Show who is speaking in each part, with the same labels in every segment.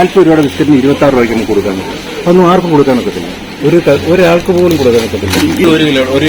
Speaker 1: നാൽപ്പത് രൂപയുടെ ബിസ്ക്കറ്റിന് ഇരുപത്തി ആറ് രൂപയ്ക്ക് നമുക്ക് കൊടുക്കാൻ പറ്റും അതൊന്നും ആർക്കും കൊടുക്കാൻ പറ്റത്തില്ല ഒരു ഒരാൾക്ക് പോലും കൊടുക്കാൻ പറ്റത്തില്ല
Speaker 2: ഒരു കിലോ ഒരു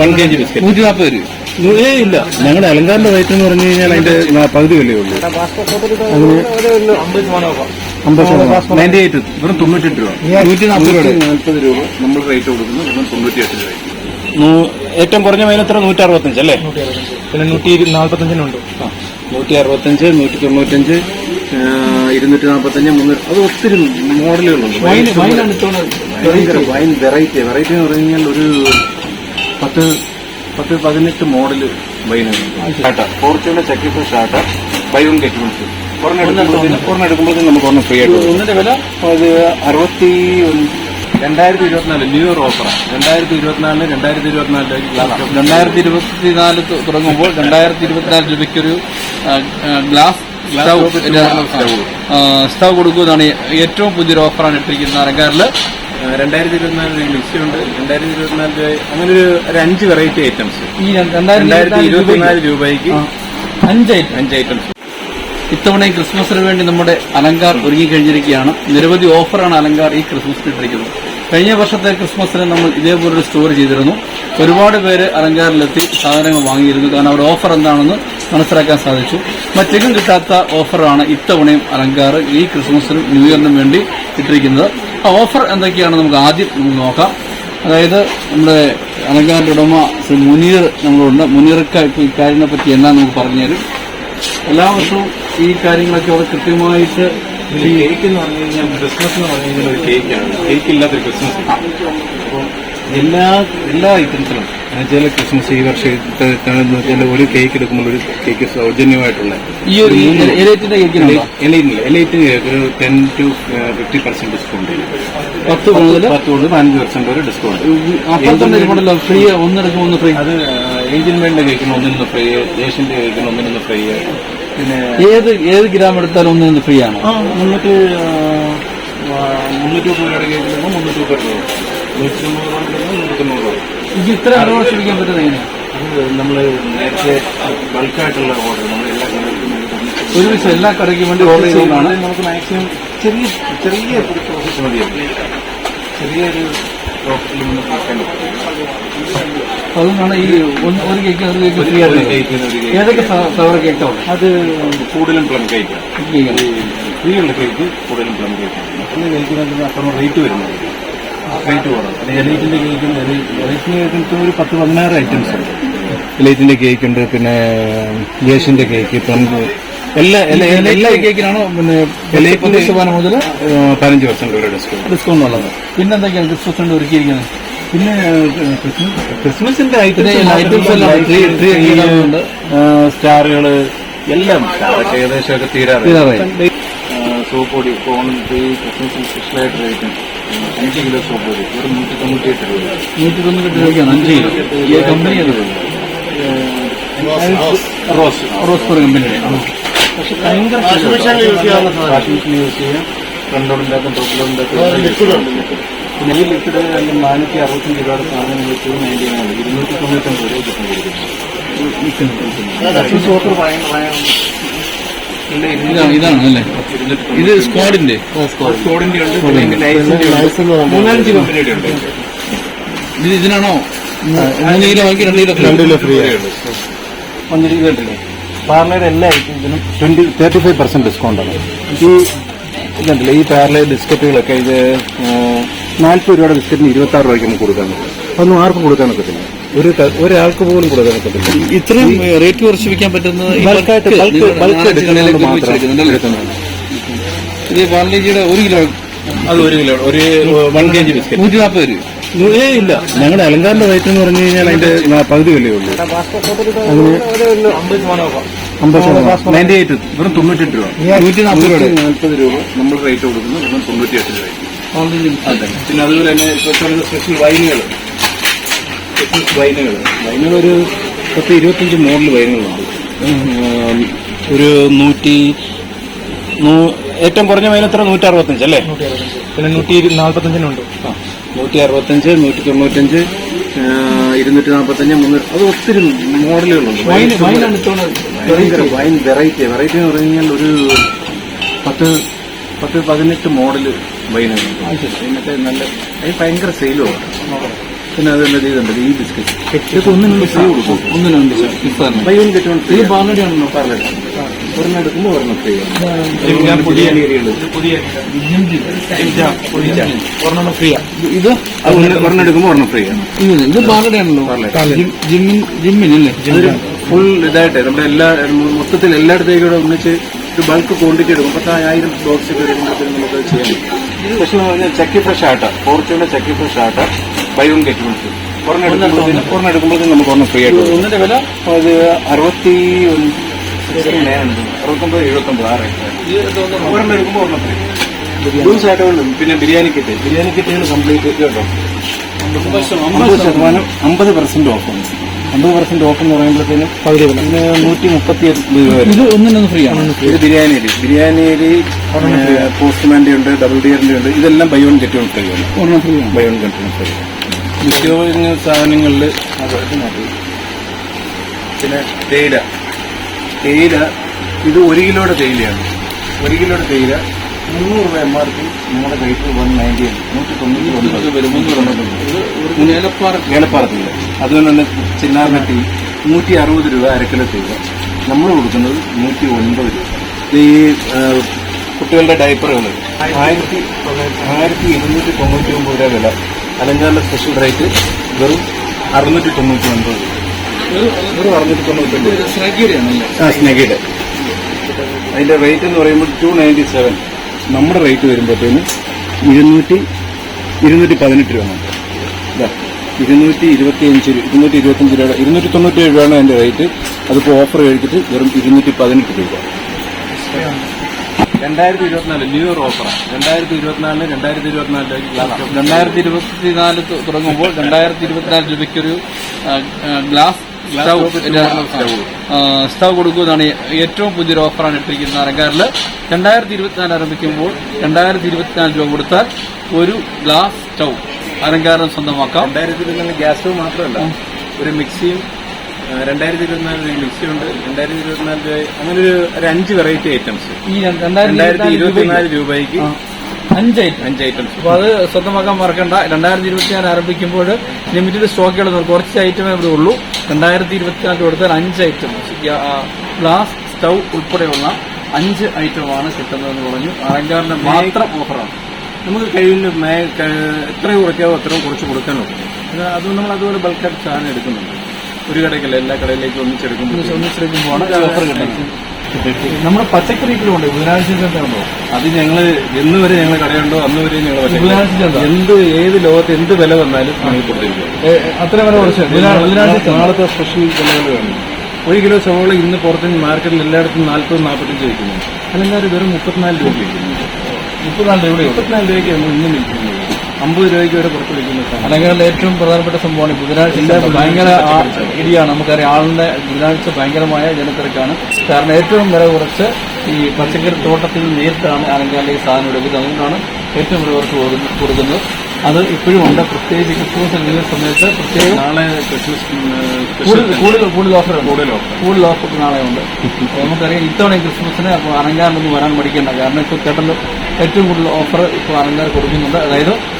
Speaker 2: വൺ കെ ജി ബിസ്ക്കറ്റ്.
Speaker 3: നൂറ്റി നാൽപ്പത് രൂപ.
Speaker 1: ഏ ഇല്ല. ഞങ്ങളുടെ അലങ്കാരിന്റെ റേറ്റ് എന്ന് പറഞ്ഞു കഴിഞ്ഞാൽ അതിന്റെ പകുതി വിലയേ ഉള്ളൂ. അമ്പത് ശതമാനം. നയന്റി എയ്റ്റ് വെറും തൊണ്ണൂറ്റെട്ട് രൂപ.
Speaker 3: നൂറ്റി നാൽപ്പത് രൂപ
Speaker 2: നാൽപ്പത് രൂപ നമ്മൾ റേറ്റ് കൊടുക്കുന്നത് വെറും തൊണ്ണൂറ്റിയെട്ട് രൂപ ഏറ്റവും കുറഞ്ഞ മൈനത്ര നൂറ്റി അറുപത്തഞ്ച് അല്ലേ?
Speaker 1: പിന്നെ നൂറ്റി നാൽപ്പത്തഞ്ചിനുണ്ട്
Speaker 2: നൂറ്റി അറുപത്തഞ്ച് നൂറ്റി തൊണ്ണൂറ്റഞ്ച് ഇരുന്നൂറ്റി നാൽപ്പത്തഞ്ച് മുന്നൂറ് അത് ഒത്തിരി മോഡലുകളുണ്ട്. ഭയങ്കര വൈൻ വെറൈറ്റി വെറൈറ്റി എന്ന് പറഞ്ഞു കഴിഞ്ഞാൽ ഒരു പത്ത് പത്ത് പതിനെട്ട് മോഡൽ വൈനുകളുണ്ട് ഷാട്ട Fortuner ചക്കിപ്പ് buy one get one free നമുക്ക് ഫ്രീ ആയിട്ട് ഒന്നിന്റെ വില? അത് അറുപത്തി രണ്ടായിരത്തി ഇരുപത്തിനാല്. ന്യൂ ഇയർ ഓഫറാണ് രണ്ടായിരത്തി ഇരുപത്തിനാലിന് രണ്ടായിരത്തി ഇരുപത്തിനാലിലേക്ക്
Speaker 3: രണ്ടായിരത്തി ഇരുപത്തിനാല് തുടങ്ങുമ്പോൾ രണ്ടായിരത്തി ഇരുപത്തിനാല് രൂപയ്ക്കൊരു ഗ്ലാസ് സ്റ്റൗ സ്റ്റവ് സ്റ്റൗ കൊടുക്കുന്നതാണ് ഏറ്റവും പുതിയൊരു ഓഫറാണ് ഇട്ടിരിക്കുന്നത് അലങ്കാരിൽ.
Speaker 2: രണ്ടായിരത്തി ഇരുപത്തിനാല് മിക്സിയുണ്ട് രണ്ടായിരത്തി ഇരുപത്തിനാല് രൂപ അങ്ങനെ ഒരു അഞ്ച് വെറൈറ്റി ഐറ്റംസ്
Speaker 3: ഈ
Speaker 2: രണ്ടായിരത്തി ഇരുപത്തിനാല് രൂപയ്ക്ക്.
Speaker 3: അഞ്ച്
Speaker 2: അഞ്ച് ഐറ്റംസ്
Speaker 3: ഇത്തവണയും ക്രിസ്മസിന് വേണ്ടി നമ്മുടെ അലങ്കാർ ഒരുങ്ങിക്കഴിഞ്ഞിരിക്കുകയാണ്. നിരവധി ഓഫറാണ് അലങ്കാർ ഈ ക്രിസ്മസിന് ഇട്ടിരിക്കുന്നത്. കഴിഞ്ഞ വർഷത്തെ ക്രിസ്മസിന് നമ്മൾ ഇതേപോലൊരു സ്റ്റോർ ചെയ്തിരുന്നു. ഒരുപാട് പേര് അലങ്കാരിലെത്തി സാധനങ്ങൾ വാങ്ങിയിരുന്നു. കാരണം അവരുടെ ഓഫർ എന്താണെന്ന് മനസ്സിലാക്കാൻ സാധിച്ചു. മറ്റെങ്ങും കിട്ടാത്ത ഓഫറാണ് ഇത്തവണയും അലങ്കാർ ഈ ക്രിസ്മസിനും ന്യൂ ഇയറിനും വേണ്ടി ഇട്ടിരിക്കുന്നത്. ആ ഓഫർ എന്തൊക്കെയാണ് നമുക്ക് ആദ്യം നമുക്ക് നോക്കാം. അതായത് നമ്മുടെ അലങ്കാരിന്റെ ഉടമ ശ്രീ മുനീർ നമ്മളുണ്ട് മുനീർക്ക് ഇപ്പോൾ ഈ കാര്യങ്ങളെ പറ്റി എന്നാ നമുക്ക് പറഞ്ഞുതരും എല്ലാ വർഷവും ഈ കാര്യങ്ങളൊക്കെ അവിടെ കൃത്യമായിട്ട്
Speaker 2: കേക്ക് എന്ന് പറഞ്ഞു കഴിഞ്ഞാൽ ക്രിസ്മസ് എന്ന് പറഞ്ഞു കഴിഞ്ഞാൽ ഒരു കേക്കാണ് കേക്ക് ഇല്ലാത്തൊരു ക്രിസ്മസ് എല്ലാ എല്ലാ ഐറ്റംസിലും എന്നുവെച്ചാൽ ക്രിസ്മസ് ഈ വർഷത്തെ എന്ന് ഒരു കേക്ക് എടുക്കുമ്പോൾ ഒരു കേക്ക് സൗജന്യമായിട്ടുള്ള
Speaker 3: ഈ ഒരു എലൈറ്റിന്റെ കേൾക്കുന്നുണ്ടോ
Speaker 2: എലൈറ്റില്ല എലൈറ്റ് ഒരു ten to fifty percent discount
Speaker 3: പത്ത് മുതൽ
Speaker 2: പത്ത് കൊണ്ട് പതിനഞ്ച് പെർസെന്റ് വരെ ഡിസ്കൗണ്ട്
Speaker 3: അപ്പോൾ തന്നെ ഇരിപ്പുണ്ടല്ലോ ഫ്രീ ഒന്നെടുക്കും ഒന്ന് ഫ്രീ
Speaker 2: അത് ഏഞ്ചൽ മേഡിന്റെ കേക്കിന് ഒന്നിനൊന്ന് ഫ്രീ ഏഷ്യന്റെ കേക്കിന് ഒന്നിനൊന്ന് ഫ്രീ പിന്നെ
Speaker 3: ഏത് ഏത് ഗ്രാം എടുത്താലും ഒന്ന് ഫ്രീ ആണ്?
Speaker 2: ആ മുന്നൂറ്റി മുപ്പത് രൂപയുടെ കേക്ക് എടുക്കുമ്പോൾ മുന്നൂറ്റി മുപ്പത് രൂപ. നൂറ്റി തൊണ്ണൂറ് രൂപ നൂറ്റി തൊണ്ണൂറ് രൂപ.
Speaker 3: ഇത് ഇത്ര അറിവ് പറ്റുന്നത്
Speaker 2: പറ്റുന്ന നമ്മൾ നേരത്തെ ബൾക്കായിട്ടുള്ള ഓർഡർ നമ്മൾ എല്ലാ കടകൾക്കും
Speaker 3: ഒരു വിഷയം എല്ലാ കടയ്ക്കും വേണ്ടി ഓർഡർ ചെയ്യുന്നതാണ്
Speaker 2: നമുക്ക് മാക്സിമം ചെറിയ ചെറിയ ഒരു പ്രോഫിറ്റ് മതിയാവും ചെറിയൊരു പ്രോഫിറ്റിൽ നിന്ന് കൊടുക്കാൻ
Speaker 3: അതുകൊണ്ടാണ് ഈ ഒന്ന് ഒരു കേക്ക് ഒരു കേക്ക് ഫ്രീ ആയിട്ട്
Speaker 2: കേക്ക്
Speaker 3: ഏതൊക്കെ ഫ്ലവർ കേക്കാണ്
Speaker 2: അത് കൂടുതലും പ്ലം കേക്കാണ് ഫ്രീ ഉള്ള കേക്ക് കൂടുതലും പ്ലം കേക്കാണ് മറ്റുള്ള കേൾക്കുന്നതിന് അത്ര റേറ്റ് വരുന്നത്. റേറ്റ് കുറവ് എലൈറ്റിന്റെ കേക്കും എലൈറ്റിന്റെ കേക്കിന് ഒരു പത്ത് പതിനാറ് ഐറ്റംസ് ഉണ്ട്. എലൈറ്റിന്റെ കേക്ക് ഉണ്ട് പിന്നെ യേശിന്റെ കേക്ക് പ്ലം എല്ലാ എല്ലാ
Speaker 3: കേക്കിനാണോ പിന്നെ
Speaker 2: എലൈറ്റിന്റെ
Speaker 3: പത്ത് ശതമാനം മുതൽ
Speaker 2: പതിനഞ്ച് പെർസെന്റ് വരെ ഡിസ്കൗണ്ട്
Speaker 3: ഡിസ്കൗണ്ട് ഉള്ളത്. പിന്നെ എന്തൊക്കെയാണ് ക്രിസ്മസ് കൊണ്ട് ഒരുക്കിയിരിക്കുന്നത്?
Speaker 2: പിന്നെ ക്രിസ്മസ് ക്രിസ്മസിന്റെ
Speaker 3: ഐറ്റംസ് എല്ലാം
Speaker 2: സ്റ്റാറുകൾ എല്ലാം ഏകദേശമൊക്കെ
Speaker 3: തീരാറായി.
Speaker 2: സോപ്പ് പൊടി ഫോൺ ഈ ക്രിസ്മസിന് സ്പെഷ്യലായിട്ട് റേറ്റ് അഞ്ച് കിലോ സോപ്പ് വരും ഒരു നൂറ്റി തൊണ്ണൂറ്റി എട്ട് രൂപ.
Speaker 3: നൂറ്റി തൊണ്ണൂറ്റി രൂപയ്ക്കാണ്. അഞ്ച് കിലോ. ഈ കമ്പനി അത്
Speaker 2: റോസ്.
Speaker 3: റോസ് ഫോർ കമ്പനിയുടെ.
Speaker 2: പക്ഷെ ഭയങ്കര വാഷിംഗ് മെഷീൻ യൂസ് ചെയ്യാം. ഫ്രണ്ടോടുണ്ടാക്കും ടോപ്പിലോടുണ്ടാക്കും പിന്നെ ഈ ലിക്വിഡ് നാനൂറ്റി അറുപത്തഞ്ച് രൂപയുടെ സാധനം വെച്ച് നയന്റി നയൻ ഇരുന്നൂറ്റി തൊണ്ണൂറ്റൊമ്പത് രൂപ കിട്ടും സോപ്പ് ഭയങ്കര
Speaker 3: ഇതാണ് ഇതാണ് അല്ലേ? ഇത് സ്ക്വാഡിന്റെ
Speaker 2: സ്കോഡിന്റെ മൂന്നാലഞ്ച് കമ്പനിയുടെ ഉണ്ട്.
Speaker 3: ഇത് ഇതിനാണോ? മൂന്ന് കിലോ ബാക്കി രണ്ട് കിലോ
Speaker 1: രണ്ട് കിലോ ഫ്രീ
Speaker 2: പാർലയുടെ എല്ലാ ഐറ്റംസിനും
Speaker 1: twenty thirty five percent discount ആണ്.
Speaker 2: ഈ ഇതുണ്ടല്ലോ ഈ പാർലയ ബിസ്ക്കറ്റുകളൊക്കെ ഇത്
Speaker 1: നാൽപ്പത് രൂപയുടെ ബിസ്ക്കറ്റിന് ഇരുപത്തി ആറ് രൂപയ്ക്ക് നമുക്ക് കൊടുക്കാൻ പറ്റും. അതൊന്നും ആർക്കും കൊടുക്കാൻ ഒക്കത്തില്ല. ഒരു ഒരാൾക്ക് പോലും കൊടുക്കാൻ ഒക്കത്തില്ല.
Speaker 3: ഇത്രയും റേറ്റ് കുറച്ച് വിൽക്കാൻ പറ്റുന്നത്
Speaker 1: ബൾക്കായിട്ട് ബൾക്ക് ബൾക്ക്? മാത്രം.
Speaker 3: ഇത് ഒരു കിലോ
Speaker 2: അത് ഒരു കിലോ ഒരു വൺ കെ ജി ബിസ്ക്കറ്റ്.
Speaker 3: നൂറ്റി നാൽപ്പത് രൂപ
Speaker 1: ഏ ഇല്ല. ഞങ്ങളുടെ അലങ്കാരിന്റെ റേറ്റ് എന്ന് പറഞ്ഞു കഴിഞ്ഞാൽ അതിന്റെ പകുതി വിലയേ ഉള്ളൂ. അമ്പത് ശതമാനം. നയന്റി എയ്റ്റ് വെറും തൊണ്ണൂറ്റെട്ട് രൂപ.
Speaker 3: നൂറ്റി നാൽപ്പത് രൂപ
Speaker 2: നാൽപ്പത് രൂപ നമ്മൾ റേറ്റ് കൊടുക്കുന്നത് വെറും തൊണ്ണൂറ്റിയെട്ട് രൂപ അതെ പിന്നെ അതുപോലെ തന്നെ സ്പെഷ്യൽ വൈനുകൾ. വൈനുകൾ വൈനുകൾ ഒരു പത്ത് ഇരുപത്തഞ്ച് മോഡൽ വൈനുകളുണ്ട് ഒരു നൂറ്റി ഏറ്റവും കുറഞ്ഞ വൈൻ എത്ര? നൂറ്റി അറുപത്തഞ്ച് അല്ലേ
Speaker 1: പിന്നെ നൂറ്റി നാൽപ്പത്തഞ്ചിനുണ്ട്
Speaker 2: ആ, നൂറ്റി അറുപത്തഞ്ച് നൂറ്റി തൊണ്ണൂറ്റഞ്ച് ഇരുന്നൂറ്റി നാൽപ്പത്തഞ്ച് മുന്നൂറ്റി അത് ഒത്തിരി മോഡലുകളുണ്ട്.
Speaker 3: വൈൻ
Speaker 2: വെറൈറ്റി വെറൈറ്റി എന്ന് പറഞ്ഞു കഴിഞ്ഞാൽ ഒരു പത്ത് പത്ത് പതിനെട്ട് മോഡൽ വൈനുകൾ എന്നിട്ട് നല്ല അതിന് ഭയങ്കര സെയിലുമാണ് പിന്നെ അതുപോലെ ഇതുണ്ട് ഈ ബിസ്ക്കറ്റ്. ഒന്നിനുള്ള ഫ്രീ കൊടുക്കും
Speaker 3: ഇഫ്താറിന്
Speaker 2: ബൈ വൺ ഗെറ്റ് വൺ
Speaker 3: ഇത് പാർലഡി ആണല്ലോ
Speaker 2: പറഞ്ഞിട്ട് ഒരെണ്ണം എടുക്കുമ്പോൾ ഒരെണ്ണം ഫ്രീ
Speaker 3: ഞാൻ പുതിയ
Speaker 2: ഒരെണ്ണം ഫ്രീ
Speaker 3: ഇത്
Speaker 2: ഒരെണ്ണം എടുക്കുമ്പോൾ ഒരെണ്ണം ഫ്രീ ആണ്.
Speaker 3: ഇത് പാർലഡി ആണല്ലോ ജിം- ജിമ്മിൻ ജിമ്മിനല്ലേ?
Speaker 2: ഫുൾ ഇതായിട്ട്. നമ്മുടെ എല്ലാ മൊത്തത്തിൽ എല്ലായിടത്തേക്കും കൂടെ ഒന്നിച്ച് ഒരു ബൾക്ക് ക്വാണ്ടിറ്റി എടുക്കും. പത്തായിരം ബോക്സ് ഒക്കെ എടുക്കുമ്പോഴത്തേക്കും നമുക്ക് ചെയ്യാൻ പറ്റും. പക്ഷെ chakki fresh atta. ഫോർച്യൂണിന്റെ chakki fresh atta. Buy one get one free ഒരെണ്ണം ഒരെണ്ണം എടുക്കുമ്പോഴത്തേക്കും നമുക്ക് ഒരെണ്ണം ഫ്രീ ആയിട്ട്.
Speaker 3: ഒന്നിന്റെ വില?
Speaker 2: അത് അറുപത്തി അറുപത്തൊമ്പത് എഴുപത്തൊമ്പത് ആ റേറ്റ് ഒരെണ്ണം എടുക്കുമ്പോൾ ഒരെണ്ണം ഫ്രീ ജ്യൂസ് പിന്നെ ബിരിയാണി കിറ്റ്. ബിരിയാണി കിറ്റുകൾ കംപ്ലീറ്റ് കേട്ടോ. അമ്പത് ശതമാനം. അമ്പത് പെർസെന്റ് ഓഫ് അമ്പത് പെർസെന്റ് ഓഫ് എന്ന് പറയുമ്പോഴത്തേനും ഇതിന് നൂറ്റി മുപ്പത്തി രൂപ വരെ.
Speaker 3: ഇത് ഒന്നിനൊന്ന് ഫ്രീ ആണ്.
Speaker 2: ഇത് ബിരിയാണി അരി ബിരിയാണി അരി പോസ്റ്റ്മാന്റെ ഉണ്ട് ഡബിൾ ഡിയറിന്റെ ഉണ്ട്. ഇതെല്ലാം buy one get one free ആണ്
Speaker 3: ഒരെണ്ണം ഫ്രീ ആണ്.
Speaker 2: Buy one get one free നിത്യോപയോഗ സാധനങ്ങളിൽ അതായത് മതി പിന്നെ തേയില. തേയില ഇത് ഒരു കിലോയുടെ തേയിലയാണ്. ഒരു കിലോയുടെ തേയില മുന്നൂറ് രൂപ എം ആർ പി നമ്മുടെ റേറ്റ് വൺ നയന്റി നൂറ്റി തൊണ്ണൂറ്റി ഒൻപത്
Speaker 3: വരും. മുന്നൂറ് ഏലപ്പാറ
Speaker 2: ഏലപ്പാറത്തില്ല അതുകൊണ്ട് തന്നെ ചിന്നാർനട്ടി നൂറ്റി അറുപത് രൂപ അരക്കിലോ തേയില. നമ്മൾ കൊടുക്കുന്നത് നൂറ്റി ഒൻപത് രൂപ. ഈ കുട്ടികളുടെ ഡയപ്പറുകൾ ആയിരത്തി ആയിരത്തി ഇരുന്നൂറ്റി തൊണ്ണൂറ്റി ഒമ്പത് രൂപ വില. അലങ്കാറിന്റെ സ്പെഷ്യൽ റേറ്റ് വെറും അറുന്നൂറ്റി തൊണ്ണൂറ്റി ഒൻപത് വെറും അറുന്നൂറ്റി തൊണ്ണൂറ്റി ഒൻപത് ആ സ്നഗിയുടെ അതിന്റെ റേറ്റ് എന്ന് പറയുമ്പോൾ ടു നയന്റി സെവൻ നമ്മുടെ റേറ്റ് വരുമ്പോഴത്തേന് ഇരുന്നൂറ്റി ഇരുന്നൂറ്റി പതിനെട്ട് രൂപ ഇതാ ഇരുന്നൂറ്റി ഇരുപത്തി അഞ്ച് രൂപ ഇരുന്നൂറ്റി ഇരുപത്തഞ്ച് രൂപ ഇരുന്നൂറ്റി തൊണ്ണൂറ്റി ഏഴ് രൂപയാണ് അതിന്റെ റേറ്റ് അതിപ്പോൾ ഓഫർ കഴിച്ചിട്ട് വെറും ഇരുന്നൂറ്റി പതിനെട്ട് രൂപ. രണ്ടായിരത്തി ഇരുപത്തിനാല് ന്യൂ ഇയർ ഓഫറാണ് രണ്ടായിരത്തി ഇരുപത്തിനാലിന് രണ്ടായിരത്തി ഇരുപത്തിനാലിലേക്ക്
Speaker 3: രണ്ടായിരത്തി ഇരുപത്തിനാല് തുടങ്ങുമ്പോൾ രണ്ടായിരത്തി ഇരുപത്തിനാല് രൂപയ്ക്കൊരു ഗ്ലാസ് സ്റ്റവ് സ്റ്റൗ കൊടുക്കുന്നതാണ് ഏറ്റവും പുതിയൊരു ഓഫറാണ് ഇട്ടിരിക്കുന്നത് അലങ്കാരിൽ രണ്ടായിരത്തി ഇരുപത്തിനാല് ആരംഭിക്കുമ്പോൾ രണ്ടായിരത്തി ഇരുപത്തിനാല് രൂപ കൊടുത്താൽ ഒരു ഗ്ലാസ് സ്റ്റൗ അലങ്കാരം സ്വന്തമാക്കാം.
Speaker 2: രണ്ടായിരത്തി ഇരുപത്തിനാല് ഗ്യാസ് മാത്രമല്ല ഒരു മിക്സിയും രണ്ടായിരത്തി ഇരുപത്തിനാലിൽ ഒരു മിക്സി ഉണ്ട് രണ്ടായിരത്തി ഇരുപത്തിനാല് രൂപ അങ്ങനെ ഒരു ഒരു അഞ്ച് വെറൈറ്റി ഐറ്റംസ്
Speaker 3: ഈ
Speaker 2: രണ്ടായിരത്തി ഇരുപത്തിനാല് രൂപയ്ക്ക്?
Speaker 3: അഞ്ച് ഐറ്റം
Speaker 2: അഞ്ച് ഐറ്റംസ്
Speaker 3: അപ്പോൾ അത് സ്വന്തമാക്കാൻ മറക്കണ്ട. രണ്ടായിരത്തി ഇരുപത്തിനാല് ആരംഭിക്കുമ്പോൾ ലിമിറ്റഡ് സ്റ്റോക്കുകൾ കുറച്ച് ഐറ്റമേ ഇവിടെ ഉള്ളൂ. രണ്ടായിരത്തി ഇരുപത്തിനാല് കൊടുത്താൽ അഞ്ച് ഐറ്റം ഗ്ലാസ് സ്റ്റൗ ഉൾപ്പെടെയുള്ള അഞ്ച് ഐറ്റമാണ് കിട്ടുന്നതെന്ന് പറഞ്ഞു. അലങ്കാറിന്റെ മാത്രം ഓഫറാണ്
Speaker 2: നമുക്ക് കഴിയുന്ന എത്രയും എത്ര കുറയ്ക്കാവോ അത്രയും കുറച്ച് കൊടുക്കാനുള്ളൂ അത് നമ്മൾ അതുപോലെ ബൾക്കായിട്ട് സാധനം എടുക്കുന്നുണ്ട്. ഒരു കടയ്ക്കല്ല എല്ലാ കടയിലേക്കും ഒന്നിച്ചെടുക്കുമ്പോൾ
Speaker 3: ഒന്നിച്ചെടുക്കുമ്പോൾ ഓഫർ കിട്ടുന്നത്. നമ്മുടെ പച്ചക്കറികളുണ്ട് ബുധനാഴ്ച ചന്തയുണ്ടോ ഉണ്ടോ?
Speaker 2: അത് ഞങ്ങൾ എന്ന് വരെ ഞങ്ങൾ കടയുണ്ടോ അന്ന് വരെ ഞങ്ങൾ
Speaker 3: ബുധനാഴ്ച ചന്ത
Speaker 2: എന്ത് ഏത് ലോകത്ത് എന്ത് വില വന്നാലും ഞങ്ങൾ കൊടുത്തിരിക്കും.
Speaker 3: അത്ര വില കുറച്ച് ബുധനാഴ്ച
Speaker 2: നാളത്തെ സ്പെഷ്യൽ വിലകൾ വേണം ഒരു കിലോ സവോള ഇന്ന് പുറത്ത് മാർക്കറ്റിൽ എല്ലായിടത്തും നാൽപ്പത് നാൽപ്പത്തഞ്ച് വയ്ക്കുന്നു അല്ലെങ്കിൽ വെറും മുപ്പത്തിനാല് രൂപ വയ്ക്കുന്നു
Speaker 3: മുപ്പത്തിനാല് രൂപ
Speaker 2: മുപ്പത്തിനാല് രൂപയ്ക്ക് നമ്മൾ ഇന്നും വിൽക്കുന്നത് അമ്പത് രൂപയ്ക്ക് വരെ പുറത്ത് വിളിക്കുന്നത്
Speaker 3: അല്ലെങ്കിൽ ഏറ്റവും പ്രധാനപ്പെട്ട സംഭവമാണ് ബുധനാഴ്ച ഭയങ്കര ഇടിയാണ്. നമുക്കറിയാം ആളിന്റെ ബുധനാഴ്ച ഭയങ്കരമായ ജനത്തിരക്കാണ്. കാരണം ഏറ്റവും വില കുറച്ച് ഈ പച്ചക്കറി തോട്ടത്തിൽ നേരിട്ടാണ് ഈ സാധനം എടുക്കുന്നത്. അതുകൊണ്ടാണ് ഏറ്റവും വില കുറച്ച് കൊടുക്കുന്ന- കൊടുക്കുന്നത്. അത് ഇപ്പോഴും ഉണ്ട്. പ്രത്യേകിച്ച് ക്രിസ്മസ് ലീവ് സമയത്ത് പ്രത്യേകം
Speaker 2: നാളെ ക്രിസ്മസ്
Speaker 3: കൂടുതൽ കൂടുതൽ ഓഫർ
Speaker 2: കൂടുതൽ ഓഫർ.
Speaker 3: കൂടുതൽ ഓഫർ നാളെ ഉണ്ട്. നമുക്കറിയാം ഇത്തവണ ക്രിസ്മസിന് അപ്പോൾ അലങ്കാരിലൊന്നും വരാൻ പഠിക്കേണ്ട കാരണം ഇപ്പോൾ കേട്ടല്ലോ ഏറ്റവും കൂടുതൽ ഓഫർ ഇപ്പോൾ അലങ്കാർ കൊടുക്കുന്നുണ്ട്. അതായത്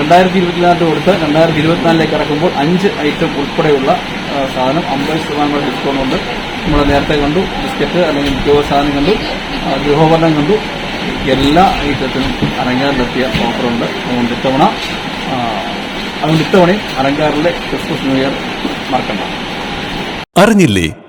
Speaker 3: രണ്ടായിരത്തി ഇരുപത്തിനാലിന് കൊടുത്ത് രണ്ടായിരത്തി ഇരുപത്തിനാലിലേക്ക് ഇറക്കുമ്പോൾ അഞ്ച് ഐറ്റം ഉൾപ്പെടെയുള്ള സാധനം അമ്പത് ശതമാനം ഡിസ്കൗണ്ട് ഉണ്ട്. നമ്മൾ നേരത്തെ കണ്ടു ബിസ്ക്കറ്റ് അല്ലെങ്കിൽ ഉദ്യോഗ സാധനം കണ്ടു ഗൃഹോപകരണം കണ്ടു. എല്ലാ ഐറ്റത്തിനും അരങ്ങാറിലെത്തിയ ഓഫറുണ്ട് അതുകൊണ്ട് ഇത്തവണ അതുകൊണ്ട് ഇത്തവണയും അരങ്ങാറിലെ ക്രിസ്മസ് ന്യൂ ഇയർ മറക്കണ്ട.
Speaker 4: അറിഞ്ഞില്ലേ